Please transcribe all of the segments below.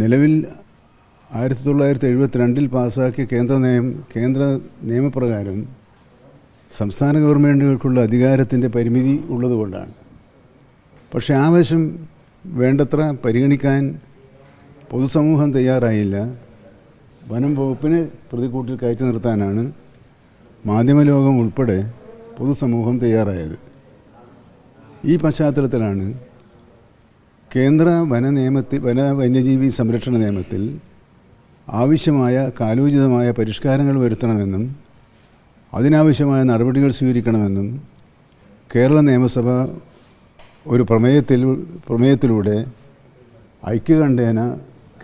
നിലവിൽ ആയിരത്തി തൊള്ളായിരത്തി എഴുപത്തിരണ്ടിൽ പാസ്സാക്കിയ കേന്ദ്ര നിയമം കേന്ദ്ര നിയമപ്രകാരം സംസ്ഥാന ഗവൺമെന്റുകൾക്കുള്ള അധികാരത്തിന്റെ പരിമിതി ഉള്ളതുകൊണ്ടാണ്. പക്ഷേ ആവശ്യം വേണ്ടത്ര പരിഗണിക്കാൻ പൊതുസമൂഹം തയ്യാറായില്ല. വനം വകുപ്പിനെ പ്രതിക്കൂട്ടിൽ കയറ്റി നിർത്താനാണ് മാധ്യമലോകം ഉൾപ്പെടെ പൊതുസമൂഹം തയ്യാറായത്. ഈ പശ്ചാത്തലത്തിലാണ് കേന്ദ്ര വന നിയമത്തിൽ വന വന്യജീവി സംരക്ഷണ നിയമത്തിൽ ആവശ്യമായ കാലോചിതമായ പരിഷ്കാരങ്ങൾ വരുത്തണമെന്നും അതിനാവശ്യമായ നടപടികൾ സ്വീകരിക്കണമെന്നും കേരള നിയമസഭ ഒരു പ്രമേയത്തിൽ പ്രമേയത്തിലൂടെ ഐക്യകണ്ഠേന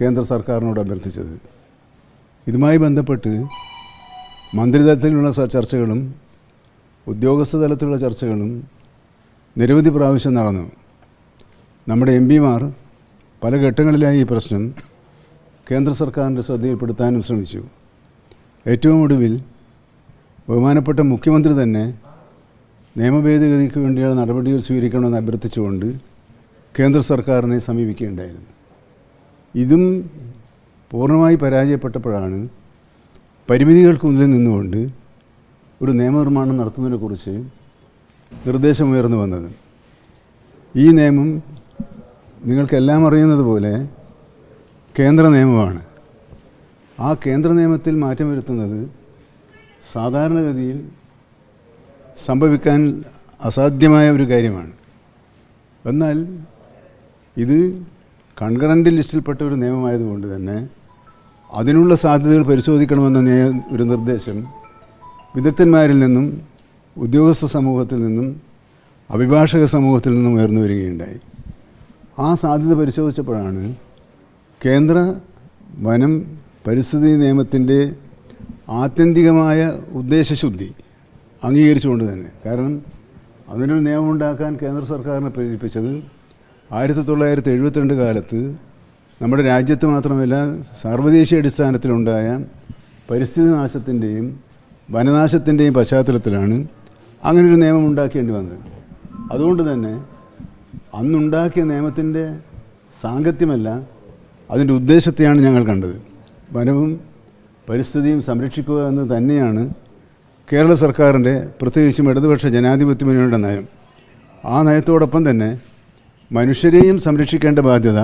കേന്ദ്ര സർക്കാരിനോട് അഭ്യർത്ഥിച്ചത്. ഇതുമായി ബന്ധപ്പെട്ട് മന്ത്രിതലത്തിലുള്ള ചർച്ചകളും ഉദ്യോഗസ്ഥ തലത്തിലുള്ള ചർച്ചകളും നിരവധി പ്രാവശ്യം നടന്നു. നമ്മുടെ എം പിമാർ പല ഘട്ടങ്ങളിലായി ഈ പ്രശ്നം കേന്ദ്ര സർക്കാരിന്റെ ശ്രദ്ധയിൽപ്പെടുത്താനും ശ്രമിച്ചു. ഏറ്റവും ഒടുവിൽ ബഹുമാനപ്പെട്ട മുഖ്യമന്ത്രി തന്നെ നിയമഭേദഗതിക്ക് വേണ്ടിയുള്ള നടപടികൾ സ്വീകരിക്കണമെന്ന് അഭ്യർത്ഥിച്ചുകൊണ്ട് കേന്ദ്ര സർക്കാരിനെ സമീപിക്കുകയുണ്ടായിരുന്നു. ഇതും പൂർണമായി പരാജയപ്പെട്ടപ്പോഴാണ് പരിമിതികൾക്കുള്ളിൽ നിന്നുകൊണ്ട് ഒരു നിയമനിർമ്മാണം നടത്തുന്നതിനെക്കുറിച്ച് നിർദ്ദേശമുയർന്നു വന്നത്. ഈ നിയമം നിങ്ങൾക്കെല്ലാം അറിയുന്നത് പോലെ കേന്ദ്ര നിയമമാണ്. ആ കേന്ദ്ര നിയമത്തിൽ മാറ്റം വരുത്തുന്നത് സാധാരണഗതിയിൽ സംഭവിക്കാൻ അസാധ്യമായ ഒരു കാര്യമാണ്. എന്നാൽ ഇത് കൺകറന്റ് ലിസ്റ്റിൽപ്പെട്ട ഒരു നിയമമായതുകൊണ്ട് തന്നെ അതിനുള്ള സാധ്യതകൾ പരിശോധിക്കണമെന്ന ഒരു നിർദ്ദേശം വിദഗ്ധന്മാരിൽ നിന്നും ഉദ്യോഗസ്ഥ സമൂഹത്തിൽ നിന്നും അഭിഭാഷക സമൂഹത്തിൽ നിന്നും ഉയർന്നു വരികയുണ്ടായി. ആ സാധ്യത പരിശോധിച്ചപ്പോഴാണ് കേന്ദ്ര വനം പരിസ്ഥിതി നിയമത്തിന്റെ ആത്യന്തികമായ ഉദ്ദേശശുദ്ധി അംഗീകരിച്ചുകൊണ്ട് തന്നെ. കാരണം അതിനൊരു നിയമം ഉണ്ടാക്കാൻ കേന്ദ്ര സർക്കാരിനെ പ്രേരിപ്പിച്ചത് ആയിരത്തി തൊള്ളായിരത്തി എഴുപത്തിരണ്ട് കാലത്ത് നമ്മുടെ രാജ്യത്ത് മാത്രമല്ല സാർവദേശീയ അടിസ്ഥാനത്തിലുണ്ടായ പരിസ്ഥിതി നാശത്തിന്റെയും വനനാശത്തിന്റെയും പശ്ചാത്തലത്തിലാണ് അങ്ങനൊരു നിയമം ഉണ്ടാക്കേണ്ടി വന്നത്. അതുകൊണ്ട് തന്നെ അന്നുണ്ടാക്കിയ നിയമത്തിന്റെ സാങ്കത്യമല്ല അതിന്റെ ഉദ്ദേശത്തെയാണ് ഞങ്ങൾ കണ്ടത്. വനവും പരിസ്ഥിതിയും സംരക്ഷിക്കുക എന്ന് തന്നെയാണ് കേരള സർക്കാരിന്റെ പ്രത്യേകിച്ചും ഇടതുപക്ഷ ജനാധിപത്യ മുന്നണിയുടെ നയം. ആ നയത്തോടൊപ്പം തന്നെ മനുഷ്യരെയും സംരക്ഷിക്കേണ്ട ബാധ്യത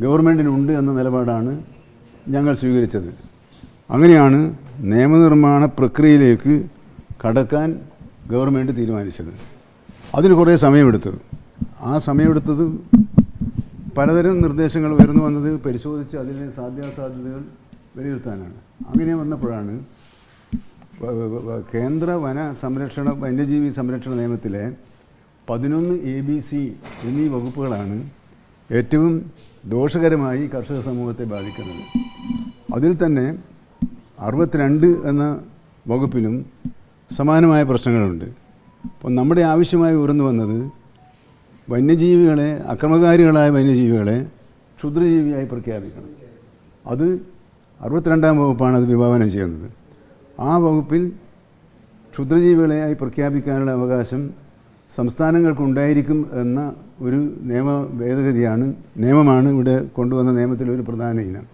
ഗവൺമെന്റിനുണ്ട് എന്ന നിലപാടാണ് ഞങ്ങൾ സ്വീകരിച്ചത്. അങ്ങനെയാണ് നിയമനിർമ്മാണ പ്രക്രിയയിലേക്ക് കടക്കാൻ ഗവൺമെന്റ് തീരുമാനിച്ചത്. അതിന് കുറേ സമയമെടുത്തത് ആ സമയമെടുത്തത് പലതരം നിർദ്ദേശങ്ങൾ ഉയർന്നു വന്നത് പരിശോധിച്ച് അതിലെ സാധ്യാസാധ്യതകൾ വിലയിരുത്താനാണ്. അങ്ങനെ വന്നപ്പോഴാണ് കേന്ദ്ര വന സംരക്ഷണ വന്യജീവി സംരക്ഷണ നിയമത്തിലെ പതിനൊന്ന് എ ബി സി എന്നീ വകുപ്പുകളാണ് ഏറ്റവും ദോഷകരമായി കർഷക സമൂഹത്തെ ബാധിക്കുന്നത്. അതിൽ തന്നെ അറുപത്തിരണ്ട് എന്ന വകുപ്പിലും സമാനമായ പ്രശ്നങ്ങളുണ്ട്. അപ്പോൾ നമ്മുടെ ആവശ്യമായി ഉയർന്നു വന്നത് വന്യജീവികളെ അക്രമകാരികളായ വന്യജീവികളെ ക്ഷുദ്രജീവിയായി പ്രഖ്യാപിക്കണം. അത് അറുപത്തിരണ്ടാം വകുപ്പാണ് അത് വിഭാവനം ചെയ്യുന്നത്. ആ വകുപ്പിൽ ക്ഷുദ്രജീവികളെയായി പ്രഖ്യാപിക്കാനുള്ള അവകാശം സംസ്ഥാനങ്ങൾക്കുണ്ടായിരിക്കും എന്ന ഒരു നിയമ ഭേദഗതിയാണ് നിയമമാണ് ഇവിടെ കൊണ്ടുവന്ന നിയമത്തിലെ ഒരു പ്രധാന ഇനം.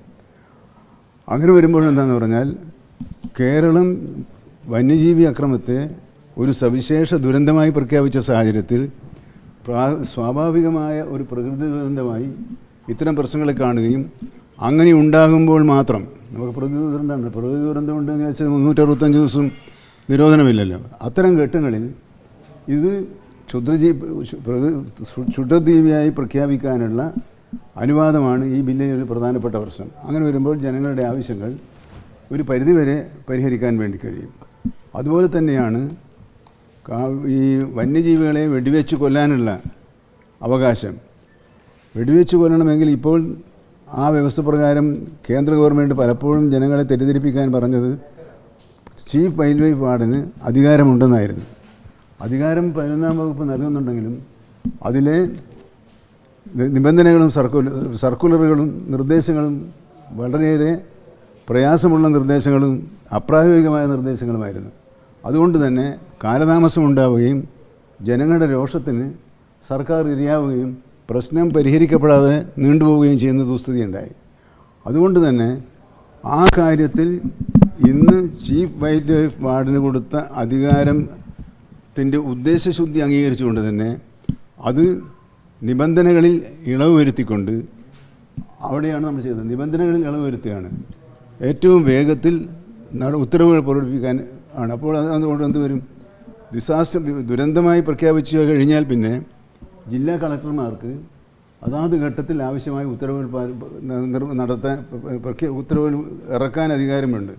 അങ്ങനെ വരുമ്പോൾ എന്താണെന്ന് പറഞ്ഞാൽ കേരളം വന്യജീവി അക്രമത്തെ ഒരു സവിശേഷ ദുരന്തമായി പ്രഖ്യാപിച്ച സാഹചര്യത്തിൽ സ്വാഭാവികമായ ഒരു പ്രകൃതി ദുരന്തമായി ഇത്തരം പ്രശ്നങ്ങളെ കാണുകയും അങ്ങനെ ഉണ്ടാകുമ്പോൾ മാത്രം നമുക്ക് പ്രകൃതി ദുരന്തമാണ് പ്രകൃതി ദുരന്തം ഉണ്ടെന്ന് വെച്ചാൽ മുന്നൂറ്ററുപത്തഞ്ച് ദിവസം നിരോധനമില്ലല്ലോ. അത്തരം ഘട്ടങ്ങളിൽ ഇത് ക്ഷുദ്രജീ ക്ഷുദ്രജീവിയായി പ്രഖ്യാപിക്കാനുള്ള അനുവാദമാണ് ഈ ബില്ലിൽ ഒരു പ്രധാനപ്പെട്ട പ്രശ്നം. അങ്ങനെ വരുമ്പോൾ ജനങ്ങളുടെ ആവശ്യങ്ങൾ ഒരു പരിധിവരെ പരിഹരിക്കാൻ വേണ്ടി കഴിയും. അതുപോലെ തന്നെയാണ് ഈ വന്യജീവികളെ വെടിവെച്ച് കൊല്ലാനുള്ള അവകാശം. വെടിവെച്ച് കൊല്ലണമെങ്കിൽ ഇപ്പോൾ ആ വ്യവസ്ഥ പ്രകാരം കേന്ദ്ര ഗവൺമെന്റ് പലപ്പോഴും ജനങ്ങളെ തെറ്റിദ്ധരിപ്പിക്കാൻ പറഞ്ഞത് ചീഫ് വൈൽഡ് ലൈഫ് വാർഡിന് അധികാരമുണ്ടെന്നായിരുന്നു. അധികാരം പതിനൊന്നാം വകുപ്പ് നൽകുന്നുണ്ടെങ്കിലും അതിലെ നിബന്ധനകളും സർക്കുല സർക്കുലറുകളും നിർദ്ദേശങ്ങളും വളരെയേറെ പ്രയാസമുള്ള നിർദ്ദേശങ്ങളും അപ്രായോഗികമായ നിർദ്ദേശങ്ങളുമായിരുന്നു. അതുകൊണ്ട് തന്നെ കാലതാമസം ഉണ്ടാവുകയും ജനങ്ങളുടെ രോഷത്തിന് സർക്കാർ ഇരയാവുകയും പ്രശ്നം പരിഹരിക്കപ്പെടാതെ നീണ്ടുപോവുകയും ചെയ്യുന്ന ദുസ്ഥിതി ഉണ്ടായി. അതുകൊണ്ട് തന്നെ ആ കാര്യത്തിൽ ഇന്ന് ചീഫ് വൈൽഡ് ലൈഫ് വാർഡിന് കൊടുത്ത അധികാരത്തിന്റെ ഉദ്ദേശശുദ്ധി അംഗീകരിച്ചുകൊണ്ട് തന്നെ അത് നിബന്ധനകളിൽ ഇളവ് വരുത്തിക്കൊണ്ട് അവിടെയാണ് നമ്മൾ ചെയ്തത്. നിബന്ധനകളിൽ ഇളവ് വരുത്തുകയാണ്. ഏറ്റവും വേഗത്തിൽ ഉത്തരവുകൾ പുറപ്പെടുവിക്കാൻ ആണ്. അപ്പോൾ അത് അതുകൊണ്ട് എന്ത് വരും? ഡിസാസ്റ്റർ ദുരന്തമായി പ്രഖ്യാപിച്ചു കഴിഞ്ഞാൽ പിന്നെ ജില്ലാ കളക്ടർമാർക്ക് അതാത് ഘട്ടത്തിൽ ആവശ്യമായ ഉത്തരവുകൾ നടത്താൻ പ്രഖ്യാ ഉത്തരവുകൾ ഇറക്കാൻ അധികാരമുണ്ട്.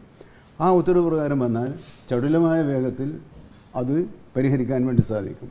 ആ ഉത്തരവ് പ്രകാരം വന്നാൽ ചടുലമായ വേഗത്തിൽ അത് പരിഹരിക്കാൻ വേണ്ടി സാധിക്കും.